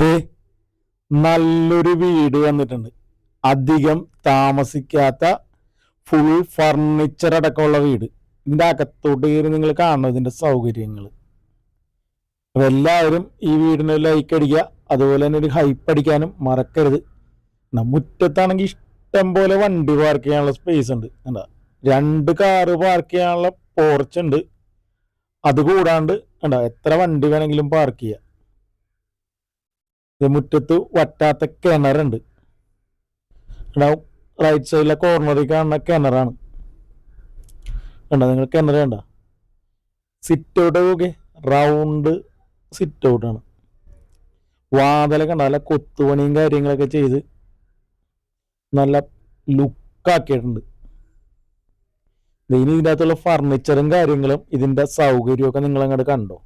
ദേ നല്ലൊരു വീട് വന്നിട്ടുണ്ട്. അധികം താമസിക്കാത്ത ഫുൾ ഫർണിച്ചർ അടക്കമുള്ള വീട്. ഇതിന്റെ അകത്തോട്ട് കയറി നിങ്ങൾ കാണണം ഇതിന്റെ സൗകര്യങ്ങൾ അപ്പൊ എല്ലാവരും ഈ വീടിനെ ലൈക്ക് അടിക്കുക അതുപോലെ തന്നെ ഒരു ഹൈപ്പ് അടിക്കാനും മറക്കരുത്. മുറ്റത്താണെങ്കിൽ ഇഷ്ടം പോലെ വണ്ടി പാർക്ക് ചെയ്യാനുള്ള സ്പേസ് ഉണ്ട്. കണ്ടാ? രണ്ട് കാറ് പാർക്ക് ചെയ്യാനുള്ള പോർച്ച് ഉണ്ട്. അതുകൂടാണ്ട് എന്താ എത്ര വണ്ടി വേണമെങ്കിലും പാർക്ക് ചെയ്യാം. മുറ്റത്ത് വറ്റാത്ത കിണറുണ്ട്. റൈറ്റ് സൈഡിലെ കോർണറിൽ കാണുന്ന കിണറാണ്. കണ്ട നിങ്ങൾ കിണർ കണ്ട? സിറ്റ് ഔട്ട് നോക്കി റൗണ്ട് സിറ്റ് ഔട്ടാണ് വാതലൊക്കെ കണ്ട നല്ല കൊത്തുപണിയും കാര്യങ്ങളൊക്കെ ചെയ്ത് നല്ല ലുക്കാക്കിയിട്ടുണ്ട് ഇനി ഇതിന്റെ അകത്തുള്ള ഫർണിച്ചറും കാര്യങ്ങളും ഇതിന്റെ സൗകര്യമൊക്കെ നിങ്ങൾ അങ്ങോട്ട് കണ്ടോ?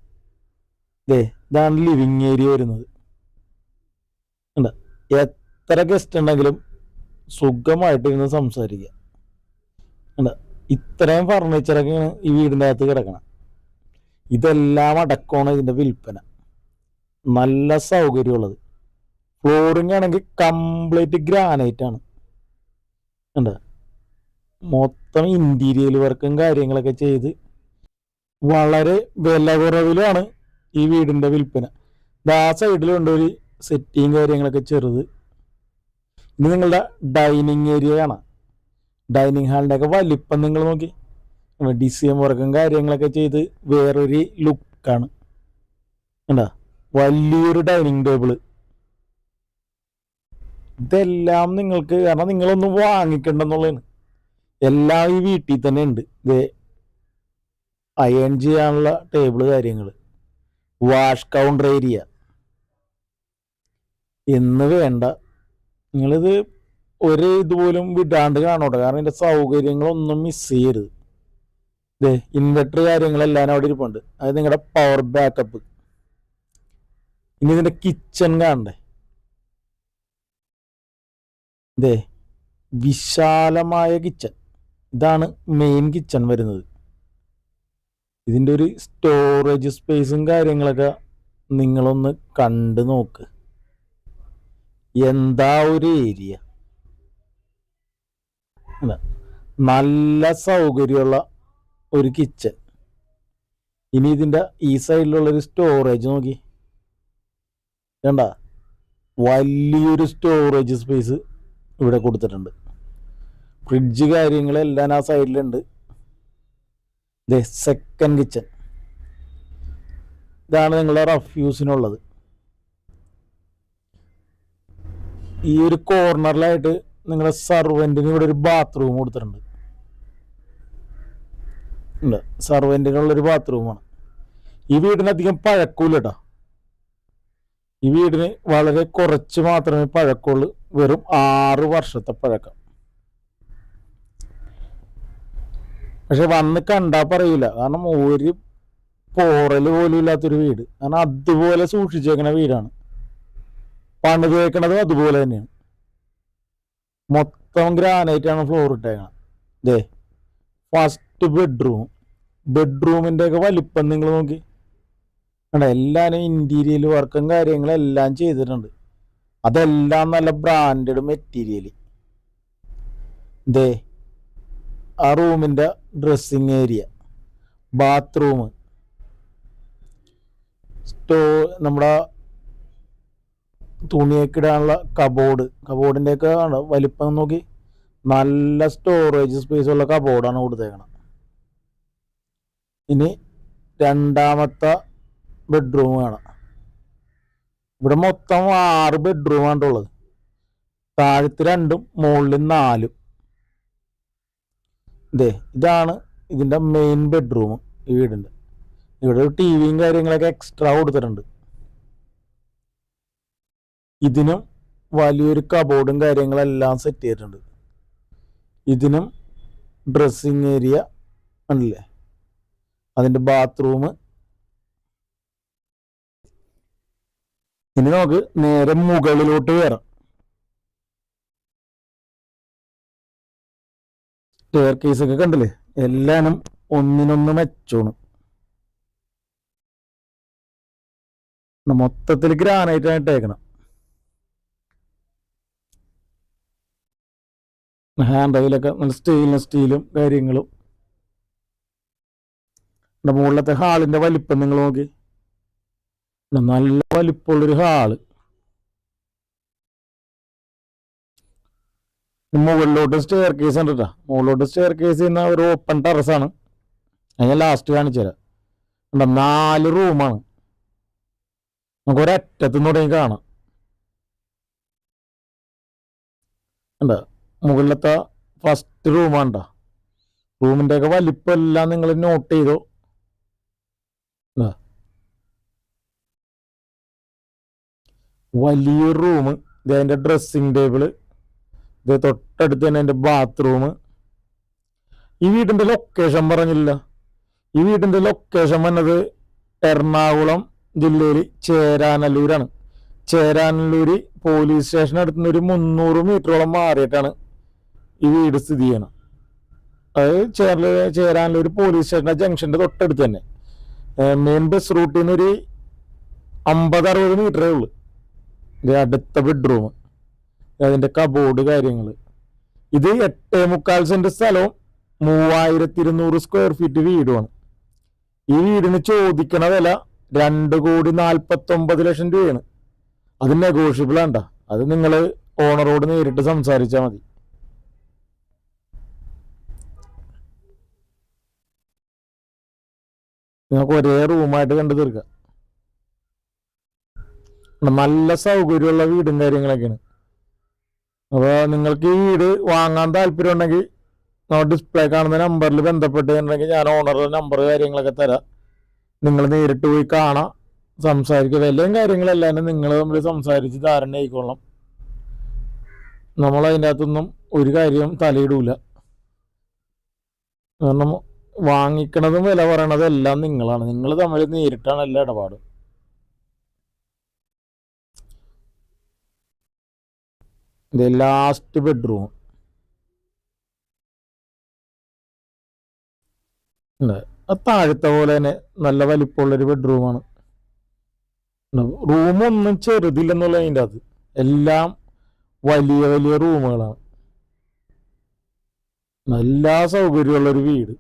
ദേ ഇതാണ് ലിവിങ് ഏരിയ വരുന്നത്. ഉണ്ട്. എത്ര ഗസ്റ്റ് ഉണ്ടെങ്കിലും സുഖമായിട്ട് ഇരുന്ന് സംസാരിക്കുക. ഉണ്ട്. ഇത്രയും ഫർണിച്ചറൊക്കെയാണ് ഈ വീടിന്റെ അകത്ത് കിടക്കണം. ഇതെല്ലാം അടക്കമാണ് ഇതിന്റെ വിൽപ്പന. നല്ല സൗകര്യമുള്ളത്. ഫ്ലോറിംഗ് ആണെങ്കിൽ കംപ്ലീറ്റ് ഗ്രാനൈറ്റ് ആണ്. ഉണ്ട്. മൊത്തം ഇന്റീരിയൽ വർക്കും കാര്യങ്ങളൊക്കെ ചെയ്ത് വളരെ വില കുറവിലാണ് ഈ വീടിന്റെ വിൽപ്പന. ദാ സൈഡിലുണ്ട് ഒരു സെറ്റിങ് കാര്യങ്ങളൊക്കെ ചെറുത്. ഇനി നിങ്ങളുടെ ഡൈനിങ് ഏരിയ കാണാം ഡൈനിങ് ഹാളിന്റെ ഒക്കെ വലിപ്പം നിങ്ങൾ നോക്കി. ഡിസൈൻ വർക്കും കാര്യങ്ങളൊക്കെ ചെയ്ത് വേറൊരു ലുക്കാണ് കണ്ടാ? വലിയൊരു ഡൈനിങ് ടേബിൾ ഇതെല്ലാം നിങ്ങൾക്ക് കാരണം നിങ്ങളൊന്നും വാങ്ങിക്കണ്ടെന്നുള്ളതാണ്. എല്ലാം ഈ വീട്ടിൽ തന്നെ ഉണ്ട്. ഇതേ അയൺ ചെയ്യാനുള്ള ടേബിൾ കാര്യങ്ങൾ വാഷ് കൗണ്ടർ ഏരിയ എന്ന് വേണ്ട. നിങ്ങളിത് ഒരു ഇതുപോലും വിടാണ്ട് കാണോട്ടെ. കാരണം ഇതിന്റെ സൗകര്യങ്ങളൊന്നും മിസ് ചെയ്യരുത്. ഇതേ ഇൻവെർട്ടർ കാര്യങ്ങളെല്ലാം അവിടെ ഇരിപ്പുണ്ട്. അത് നിങ്ങളുടെ പവർ ബാക്കപ്പ് ഇനി ഇതിന്റെ കിച്ചൺ കാണണ്ടേ? ഇതേ വിശാലമായ കിച്ചൺ ഇതാണ് മെയിൻ കിച്ചൺ വരുന്നത്. ഇതിന്റെ ഒരു സ്റ്റോറേജ് സ്പേസും കാര്യങ്ങളൊക്കെ നിങ്ങളൊന്ന് കണ്ടു നോക്ക്. എന്താ ഒരു ഏരിയ നല്ല സൗകര്യമുള്ള ഒരു കിച്ചൺ ഇനി ഇതിന്റെ ഈ സൈഡിലുള്ള ഒരു സ്റ്റോറേജ് നോക്കി. കണ്ട? വലിയൊരു സ്റ്റോറേജ് സ്പേസ് ഇവിടെ കൊടുത്തിട്ടുണ്ട്. ഫ്രിഡ്ജ് കാര്യങ്ങളെല്ലാം ആ സൈഡിലുണ്ട് ദേ സെക്കൻഡ് കിച്ചൺ ഇതാണ് നിങ്ങളുടെ റഫ്യൂസിനുള്ളത് ഈ ഒരു കോർണറിലായിട്ട് നിങ്ങളുടെ സർവന്റിന് ഇവിടെ ഒരു ബാത്റൂം കൊടുത്തിട്ടുണ്ട്. ഉണ്ട്. സർവന്റിനുള്ളൊരു ബാത്റൂമാണ് ഈ വീടിന് അധികം പഴക്കൂല കേട്ടോ ഈ വീടിന് വളരെ കുറച്ച് മാത്രമേ പഴക്കമുള്ളൂ. വെറും ആറ് വർഷത്തെ പഴക്കം. പക്ഷെ വന്ന് കണ്ടാ പറയൂല. കാരണം ഒരു പോറൽ പോലും ഇല്ലാത്തൊരു വീട്. കാരണം അതുപോലെ സൂക്ഷിച്ചേക്കുന്ന വീടാണ്. പണിത് വെക്കണതും അതുപോലെ തന്നെയാണ്. മൊത്തം ഗ്രാനൈറ്റ് ആണ് ഫ്ലോർ ഇട്ടേക്കണം ദേ ഫസ്റ്റ് ബെഡ്റൂം ബെഡ്റൂമിന്റെ ഒക്കെ വലിപ്പം നിങ്ങൾ നോക്കി. കണ്ട എല്ലാവരും ഇന്റീരിയൽ വർക്കും കാര്യങ്ങളും എല്ലാം ചെയ്തിട്ടുണ്ട്. അതെല്ലാം നല്ല ബ്രാൻഡഡ് മെറ്റീരിയൽ ദേ ആ റൂമിന്റെ ഡ്രസ്സിങ് ഏരിയ ബാത്റൂം സ്റ്റോ നമ്മുടെ തുണിയൊക്കെ ഇടാനുള്ള കബോർഡ് കബോർഡിന്റെ ഒക്കെ ആണ് വലിപ്പം നോക്കി. നല്ല സ്റ്റോറേജ് സ്പേസ് ഉള്ള കബോർഡാണ് കൊടുത്തേക്കണം ഇനി രണ്ടാമത്തെ ബെഡ്റൂം കാണാം ഇവിടെ മൊത്തം ആറ് ബെഡ്റൂമാണ് ഉള്ളത്. താഴത്ത് രണ്ടും മുകളിൽ നാലും. ഇതേ ഇതാണ് ഇതിന്റെ മെയിൻ ബെഡ്റൂം ഈ വീടിന്റെ. ഇവിടെ ഒരു ടി വിയും കാര്യങ്ങളൊക്കെ എക്സ്ട്രാ കൊടുത്തിട്ടുണ്ട്. ഇതിനും വലിയൊരു കബോർഡും കാര്യങ്ങളെല്ലാം സെറ്റ് ചെയ്തിട്ടുണ്ട്. ഇതിനും ഡ്രസ്സിങ് ഏരിയ ആണല്ലേ അതിന്റെ ബാത്റൂം ഇനി നമുക്ക് നേരെ മുകളിലോട്ട് കയറാം. സ്റ്റെയർ കേസ് ഒക്കെ കണ്ടില്ലേ? എല്ലാനും ഒന്നിനൊന്ന് മെച്ചോണ് മൊത്തത്തിൽ ഗ്രാനൈറ്റ് ആണ് ഹാൻഡ് അതിലൊക്കെ സ്റ്റീലിന് സ്റ്റീലും കാര്യങ്ങളും. എന്റെ മുകളിലത്തെ ഹാളിന്റെ വലിപ്പം നിങ്ങൾ നോക്കി. നല്ല വലിപ്പമുള്ളൊരു ഹാൾ മുകളിലോട്ട് സ്റ്റെയർ കേസ് ഉണ്ട് കേട്ടോ മുകളിലോട്ട് സ്റ്റെയർ കേസ് ചെയ്യുന്ന ഒരു ഓപ്പൺ ടെറസാണ് അത് ഞാൻ ലാസ്റ്റ് കാണിച്ചു തരാം. കണ്ടോ നാല് റൂമാണ് നമുക്ക് ഒരറ്റത്തുനിന്ന് തുടങ്ങി കാണാം. കണ്ടോ മുകളിലത്തെ ഫസ്റ്റ് റൂമാണ്ട റൂമിന്റെ ഒക്കെ വലിപ്പം എല്ലാം നിങ്ങൾ നോട്ട് ചെയ്തോ. വലിയൊരു റൂം ഇത് അതിന്റെ ഡ്രസ്സിങ് ടേബിൾ ഇത് തൊട്ടടുത്ത് തന്നെ എന്റെ ബാത്റൂം ഈ വീടിന്റെ ലൊക്കേഷൻ പറഞ്ഞില്ല. ഈ വീടിന്റെ ലൊക്കേഷൻ വന്നത് എറണാകുളം ജില്ലയിൽ ചേരാനല്ലൂരാണ്. ചേരാനല്ലൂര് പോലീസ് സ്റ്റേഷൻ അടുത്തുനിന്ന് ഒരു മുന്നൂറ് മീറ്ററോളം മാറിയിട്ടാണ് ഈ വീട് സ്ഥിതി ചെയ്യണം. അത് ചേര ചേരാനുള്ള ഒരു പോലീസ് സ്റ്റേഷന്റെ ജംഗ്ഷന്റെ തൊട്ടടുത്ത് തന്നെ. മെയിൻ ബസ് റൂട്ടിൽ നിന്ന് ഒരു അമ്പത് അറുപത് മീറ്ററേ ഉള്ളൂ. അടുത്ത ബെഡ്റൂം അതിന്റെ കബോർഡ് കാര്യങ്ങൾ ഇത് എട്ടേ മുക്കാൽ സെന്റ് സ്ഥലവും മൂവായിരത്തി ഇരുന്നൂറ് സ്ക്വയർ ഫീറ്റ് വീടുമാണ്. ഈ വീടിന് ചോദിക്കണ വില രണ്ട് കോടി നാൽപ്പത്തൊമ്പത് ലക്ഷം രൂപയാണ്. അത് നെഗോഷ്യബിൾ ആണ്ട. അത് നിങ്ങൾ ഓണറോട് നേരിട്ട് സംസാരിച്ചാൽ മതി. നിങ്ങൾക്ക് ഒരേ റൂമായിട്ട് കണ്ടു തീർക്കാം. നല്ല സൗകര്യമുള്ള വീടും കാര്യങ്ങളൊക്കെയാണ്. അപ്പോൾ നിങ്ങൾക്ക് ഈ വീട് വാങ്ങാൻ താല്പര്യം ഉണ്ടെങ്കിൽ നമ്മൾ ഡിസ്പ്ലേ കാണുന്ന നമ്പറിൽ ബന്ധപ്പെട്ടുണ്ടെങ്കിൽ ഞാൻ ഓണറുടെ നമ്പർ കാര്യങ്ങളൊക്കെ തരാം. നിങ്ങൾ നേരിട്ട് പോയി കാണാം സംസാരിക്കുക വിലയും കാര്യങ്ങളെല്ലാം നിങ്ങൾ തമ്മിൽ സംസാരിച്ച് ധാരണ ആയിക്കൊള്ളാം നമ്മൾ അതിന്റെ അകത്തൊന്നും ഒരു കാര്യം തലയിടൂല. കാരണം വാങ്ങിക്കണതും വില പറയണതും എല്ലാം നിങ്ങളാണ്. നിങ്ങൾ തമ്മിൽ നേരിട്ടാണ് എല്ലാ ഇടപാടും. ലാസ്റ്റ് ബെഡ്റൂം താഴത്തെ പോലെ തന്നെ നല്ല വലിപ്പമുള്ളൊരു ബെഡ്റൂമാണ് റൂമൊന്നും ചെറുതില്ലെന്നുള്ള അതിന്റെ അത്. എല്ലാം വലിയ വലിയ റൂമുകളാണ് എല്ലാ സൗകര്യമുള്ളൊരു വീട്.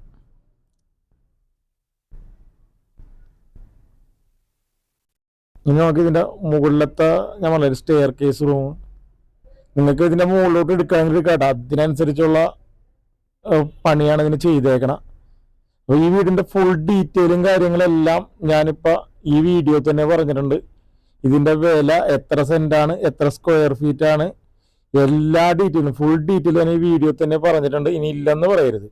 ഇനി നമുക്ക് ഇതിന്റെ മുകളിലത്തെ ഞാൻ പറഞ്ഞ സ്റ്റെയർ കേസ് റൂം നിങ്ങൾക്ക് ഇതിന്റെ മുകളിലോട്ട് എടുക്കാമെങ്കിൽ എടുക്കാട്ടെ അതിനനുസരിച്ചുള്ള പണിയാണ് ഇതിന് ചെയ്തേക്കണം. അപ്പോൾ ഈ വീടിന്റെ ഫുൾ ഡീറ്റെയിലും കാര്യങ്ങളെല്ലാം ഞാനിപ്പോ ഈ വീഡിയോ തന്നെ പറഞ്ഞിട്ടുണ്ട്. ഇതിന്റെ വില എത്ര സെന്റ് ആണ് എത്ര സ്ക്വയർ ഫീറ്റ് ആണ് എല്ലാ ഡീറ്റെയിലും ഫുൾ ഡീറ്റെയിൽ ഞാൻ ഈ വീഡിയോ തന്നെ പറഞ്ഞിട്ടുണ്ട്. ഇനി ഇല്ലെന്ന് പറയരുത്.